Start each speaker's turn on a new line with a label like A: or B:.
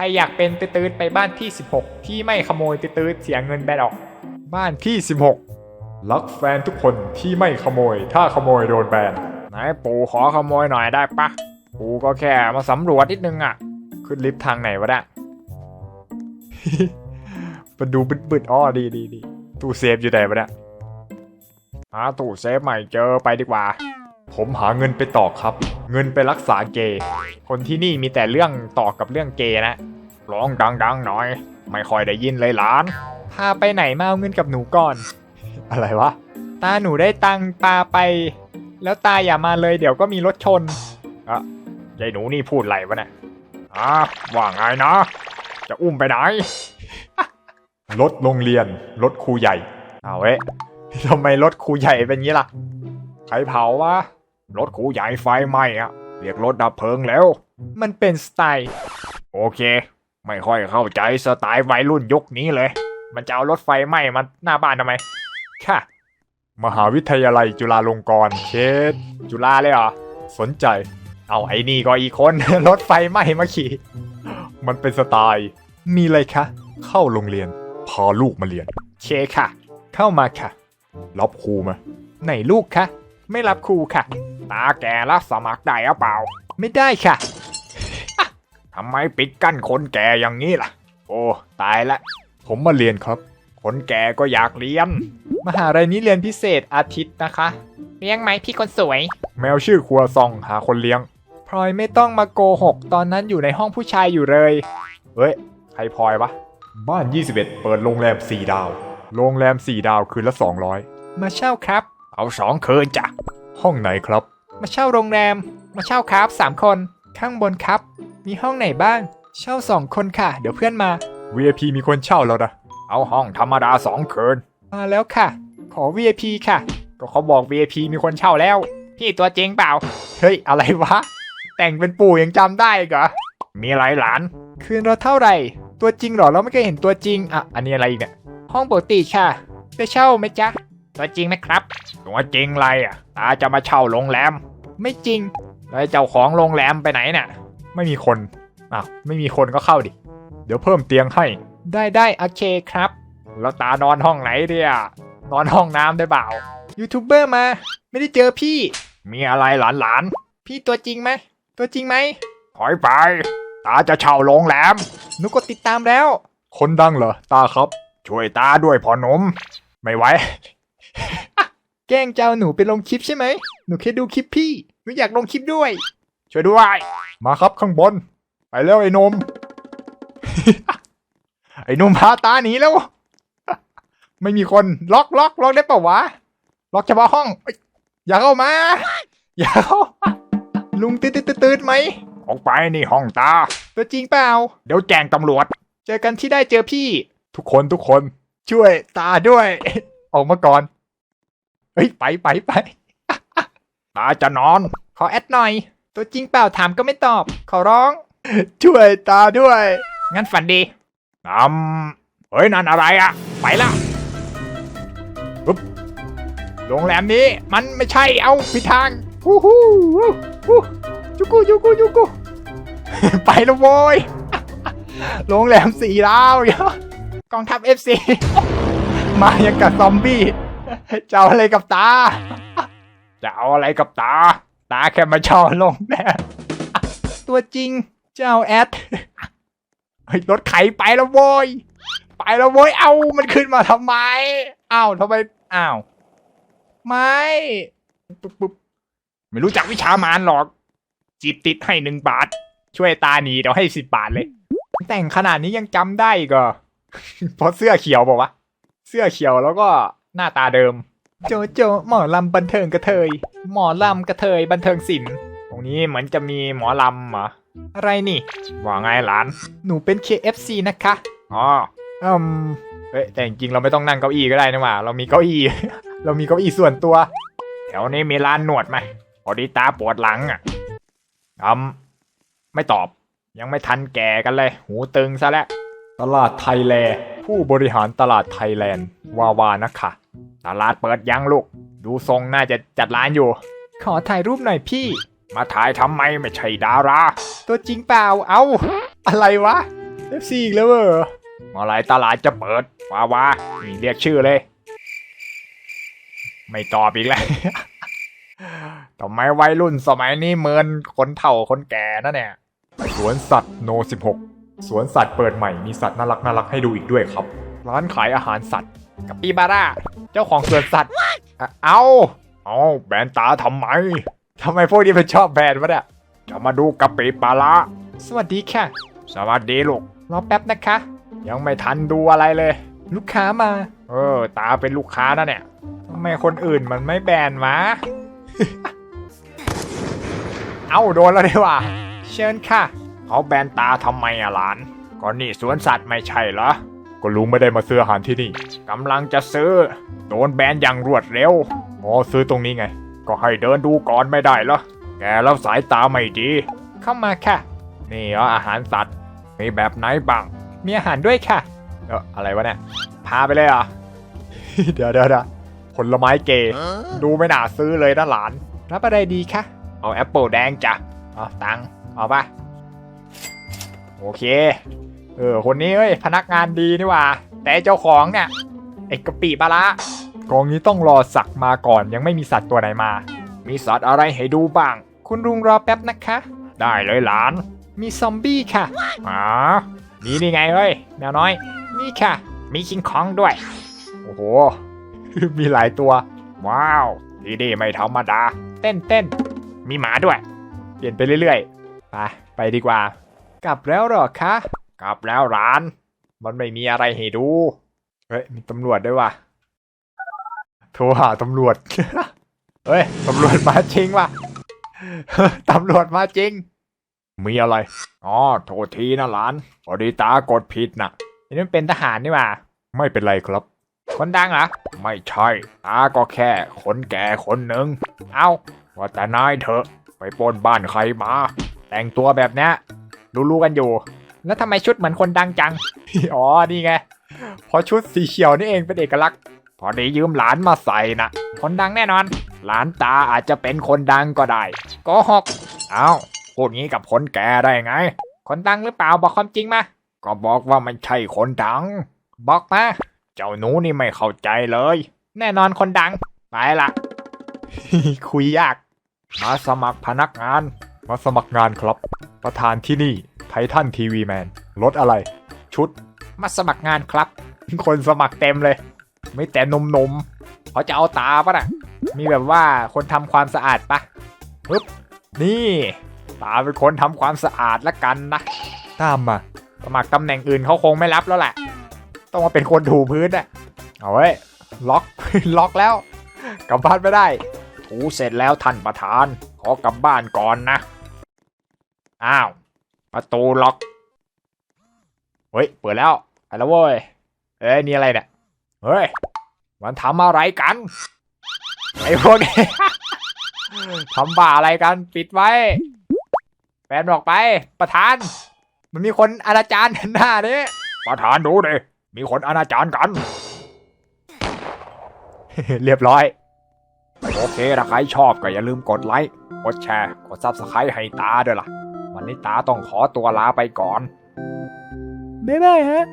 A: ใครอยากเป็นตืดๆไปบ้านที่ 16 ที่ไม่ขโมยตืดๆเสียเงินแบดออก บ้านที่ 16 รักแฟนทุกคนที่ไม่ขโมย ถ้าขโมยโดนแบนไหนปู่ขอขโมยหน่อยได้ปะปู่ก็แค่มาสำรวจนิดนึงอะ ขึ้นลิฟต์ทางไหนวะเนี่ยมันดูบึดๆอ้อดีดีดีตู้เซฟอยู่ไหนวะเนี่ยหาตู้เซฟใหม่เจอไปดีกว่า ผมหาเงินไปต่อครับ เงินไปรักษาเกย์คนที่นี่มีแต่เรื่องต่อกับเรื่องเกย์นะ ร้องดังๆหน่อย ไม่ค่อยได้ยินเลยหลาน พาไปไหนมาเอาเงินกับหนูก่อน อะไรวะ ตาหนูได้ตังค์ปาไป แล้วตาอย่ามาเลยเดี๋ยวก็มีรถชนอะยายหนูนี่พูดอะไรวะเนี่ยอะว่าไงนะ จะอุ้มไปไหน รถโรงเรียน รถครูใหญ่ เอาเว้ยทำไมรถครูใหญ่เป็นงี้ล่ะ ใครเผาวะ รถครูใหญ่ไฟไหม้อะเรียกรถดับเพลิงแล้ว มันเป็นสไตล์ โอเค ไม่ค่อยเข้าใจสไตล์วัยรุ่นยุคนี้เลย มันจะเอารถไฟไหม้มาหน้าบ้านทำไม ค่ะ มหาวิทยาลัยจุฬาลงกรณ์เชดจุฬาเลยเหรอ สนใจ เอาไอ้นี่ก็อีกคน รถไฟไหม้มาขี่ มันเป็นสไตล์ มีอะไรคะ เข้าโรงเรียนพาลูกมาเรียน เคค่ะ เข้ามาค่ะ รับครูไหมไหนลูกคะ ไม่รับครูค่ะ ตาแกรับสมัครได้หรือเปล่า ไม่ได้ค่ะทำไมปิดกั้นคนแก่อย่างนี้ล่ะ โอ้ตายละ ผมมาเรียนครับ คนแก่ก็อยากเรียน มหาลัยนี้เรียนพิเศษอาทิตย์นะคะ เลี้ยงไหมพี่คนสวย แมวชื่อครัวซองหาคนเลี้ยงพลอยไม่ต้องมาโกหก ตอนนั้นอยู่ในห้องผู้ชายอยู่เลย เฮ้ย ใครพลอยวะ บ้าน 21 เปิดโรงแรม 4 ดาว โรงแรม 4 ดาวคืนละ 200 มาเช่าครับ เอาสองคืนจ้ะ ห้องไหนครับ มาเช่าโรงแรม มาเช่าครับ3คน ข้างบนครับ มีห้องไหนบ้าง เช่า2คนค่ะ เดี๋ยวเพื่อนมา VIP มีคนเช่าแล้วนะเอาห้องธรรมดา2คืน มาแล้วค่ะ ขอ VIP ค่ะ ก็เขาบอก VIP มีคนเช่าแล้ว พี่ตัวจริงเปล่า เฮ้ย อะไรวะ แต่งเป็นปู่ยังจำได้อีกเหรอ มีอะไรหลาน คืนเราเท่าไหร่ ตัวจริงเหรอ เราไม่เคยเห็นตัวจริง อะ อันนี้อะไรอีกเนี่ย ห้องปกติค่ะ ไปเช่าไหมจ๊ะ ตัวจริงไหมครับ ตัวจริงอะไรอะ ตาจะมาเช่าโรงแรม ไม่จริง แล้วเจ้าของโรงแรมไปไหนเนี่ย ไม่มีคน อ้าว ไม่มีคนก็เข้าดิ เดี๋ยวเพิ่มเตียงให้ ได้ได้โอเคครับ แล้วตานอนห้องไหนเดียนอนห้องน้ำได้เปล่า ยูทูบเบอร์มา ไม่ได้เจอพี่ มีอะไรหลานหลานๆพี่ตัวจริงไหม ตัวจริงไหม ถอยไป ตาจะเช่าโรงแรม หนูกดติดตามแล้ว คนดังเหรอ ตาครับ ช่วยตาด้วยพอหนม ไม่ไหว แกล้งเจ้าหนูไปลงคลิปใช่ไหม หนูแค่ดูคลิปพี่ หนูอยากลงคลิปด้วย ช่วยด้วย มาครับข้างบน ไปแล้วไอ้หนม ไอ้หนุ่มพาตาหนีแล้ว ไม่มีคนล็อกล็อกล็อกได้เปล่าวะ ล็อกเฉพาะห้องเอ้ยอย่าเข้ามา อย่าเข้ามาลุงตื่นตื่นตื่นไหม ออกไปนี่ห้องตา ตัวจริงเปล่า เดี๋ยวแจ้งตำรวจ เจอกันที่ได้เจอพี่ ทุกคนทุกคน ช่วยตาด้วย ออกมาก่อน เฮ้ยไปไปไปตาจะนอน ขอแอดหน่อย ตัวจริงเปล่าถามก็ไม่ตอบ ขอร้อง ช่วยตาด้วย งั้นฝันดีอืมเฮ้ยนั่นอะไรอะไปละปึ๊บโรงแรมนี้ มันไม่ใช่เอาผิดทางฮู้ฮู้ฮู้ฮู้จุกุจุกุจุกุไปแล้วโว้ยโรงแรมสี่ดาวเยอะกองทัพเอฟซีมายังกับซอมบี้ จะเอาอะไรกับตา จะเอาอะไรกับตา ตาแค่มาชอลงแน่ตัวจริงเจ้าแอดเฮ้ยรถไขไปแล้วโว้ย ไปแล้วโว้ย เอามันขึ้นมาทำไม อ้าวทำไม อ้าว ไม่ปุ๊บปุ๊บไม่รู้จักวิชามารหรอกจิบติดให้หนึ่งบาท ช่วยตาหนีเดี๋ยวให้สิบบาทเลย แต่งขนาดนี้ยังจำได้ก็เพราะเสื้อเขียวบอกว่าวะเสื้อเขียวแล้วก็ หน้าตาเดิม โจโจหมอลำบันเทิงกระเทย หมอลำกระเทยบันเทิงศิลป์ตรงนี้เหมือนจะมีหมอลำเหรออะไรนี่ว่าไงหลาน หนูเป็น KFC นะคะอ๋ออืมเอ้ยแต่จริงๆเราไม่ต้องนั่งเก้าอี้ก็ได้นะว่า เรามีเก้าอี้ เรามีเก้าอี้ส่วนตัวแถวนี้มีร้านนวดไหมพอดีตาปวดหลังอะอืมไม่ตอบ ยังไม่ทันแก่กันเลย หูตึงซะแล้วตลาดไทยแลนด์ ผู้บริหารตลาดไทยแลนด์ วาวานะคะ ตลาดเปิดยังลูก ดูทรงน่าจะจัดร้านอยู่ ขอถ่ายรูปหน่อยพี่ มาถ่ายทำไมไม่ใช่ดารา ตัวจริงเปล่าเอาอะไรวะ FC อีกแล้วเหรอเมื่อไหรตลาดจะเปิดว้าวานี่เรียกชื่อเลย ไม่ตอบอีกแล้วทำไมวัยรุ่นสมัยนี้เหมือนคนเฒ่าคนแก่นะเนี่ยสวนสัตว์โน 16 สวนสัตว์เปิดใหม่มีสัตว์น่ารักน่ารักให้ดูอีกด้วยครับ ร้านขายอาหารสัตว์กับปีบาร่า เจ้าของสวนสัตว์อะเอาเอาแบนตาทำไมทำไมพวกนี้มันชอบแบนวะเนี่ยจะมาดูกะปิปลาละสวัสดีค่ะ สวัสดีลูกรอแป๊บนะคะ ยังไม่ทันดูอะไรเลย ลูกค้ามา เออ ตาเป็นลูกค้านะเนี่ยทำไมคนอื่นมันไม่แบนวะเอ้าโดนแล้วดีว่า เชิญค่ะ เขาแบนตาทำไมอะหลาน ก็นี่สวนสัตว์ไม่ใช่เหรอ ก็ลุงไม่ได้มาซื้ออาหารที่นี่กำลังจะซื้อ โดนแบนอย่างรวดเร็วอ๋อซื้อตรงนี้ไง ก็ให้เดินดูก่อนไม่ได้เหรอ แกแล้วสายตาไม่ดี เข้ามาค่ะ นี่เหรออาหารสัตว์ มีแบบไหนบ้าง มีอาหารด้วยค่ะเอออะไรวะเนี่ย พาไปเลยเหรอะเดี๋ยวเดี๋ยวเดี๋ยวผลไม้เกย์ดูไม่น่าซื้อเลยนะหลาน รับอะไรดีคะ เอาแอปเปิลแดงจ้ะ เอาตังค์เอาปะ โอเค เออ คนนี้เอ้ย พนักงานดีนี่หว่า แต่เจ้าของเนี่ยไอ้กะปิปลาละกองนี้ต้องรอสักมาก่อนยังไม่มีสัตว์ตัวไหนมา มีสัตว์อะไรให้ดูบ้าง คุณลุงรอแป๊บนะคะ ได้เลยหลาน มีซอมบี้ค่ะอ๋อนี่นี่ไงเฮ้ยแมวน้อย นี่ค่ะ มีคิงคองด้วย โอ้โห มีหลายตัว ว้าวที่นี่ไม่ธรรมดา เต้นเต้นมีหมาด้วย เปลี่ยนไปเรื่อยๆ ไป ไปดีกว่า กลับแล้วเหรอคะ กลับแล้วร้าน มันไม่มีอะไรให้ดู เฮ้ย มีตำรวจด้วยว่ะ โทรหาตำรวจ เฮ้ย ตำรวจมาจริงว่ะ ตำรวจมาจริง มีอะไร อ๋อ โทษทีนะหลานพอดีตากดผิดนะนี่มันเป็นทหารนี่หว่าไม่เป็นไรครับ คนดังเหรอ ไม่ใช่ ตาก็แค่คนแก่คนหนึ่ง เอาว่าแต่นายเถอะ ไปปล้นบ้านใครมา แต่งตัวแบบเนี้ย รู้ๆกันอยู่ แล้วทำไมชุดเหมือนคนดังจัง อ๋อ นี่ไงเพราะชุดสีเขียวนี่เองเป็นเอกลักษณ์พอดียืมหลานมาใส่นะคนดังแน่นอน หลานตาอาจจะเป็นคนดังก็ได้โกหกเอาพูดงี้กับคนแก่ได้ไง คนดังหรือเปล่าบอกความจริงมา ก็บอกว่าไม่ใช่คนดัง บอกมา เจ้าหนูนี่ไม่เข้าใจเลย แน่นอนคนดัง ไปละคุยยาก มาสมัครพนักงาน มาสมัครงานครับ ประธานที่นี่ไททันทีวีแมนรถอะไร ชุด มาสมัครงานครับ คนสมัครเต็มเลย ไม่แต่นมนมเขาจะเอาตาปะน่ะ มีแบบว่าคนทำความสะอาดปะปึ๊บนี่ตาเป็นคนทำความสะอาดละกันนะตามมาสมัครตำแหน่งอื่นเขาคงไม่รับแล้วแหละ ต้องมาเป็นคนถูพื้นอะเอาไว้ล็อกล็อกแล้ว กลับบ้านไม่ได้ ถูเสร็จแล้วท่านประธาน ขอกลับบ้านก่อนนะ อ้าว ประตูล็อก เฮ้ย เปิดแล้วไปแล้วเว้ย เอ้ยนี่อะไรเนี่ย เฮ้ย มันทำอะไรกัน ไอ้พวกนี้ทำบ้าอะไรกัน ปิดไว้ แฟนบอกไป ประธาน มันมีคนอนาจารหน้านี้ประธานดูดิ มีคนอนาจารกัน เรียบร้อย โอเคถ้าใครชอบก็อย่าลืมกดไลค์ กดแชร์ กดซับสไครต์ให้ตาด้วยล่ะ วันนี้ตาต้องขอตัวลาไปก่อนบ๊ายบายฮะ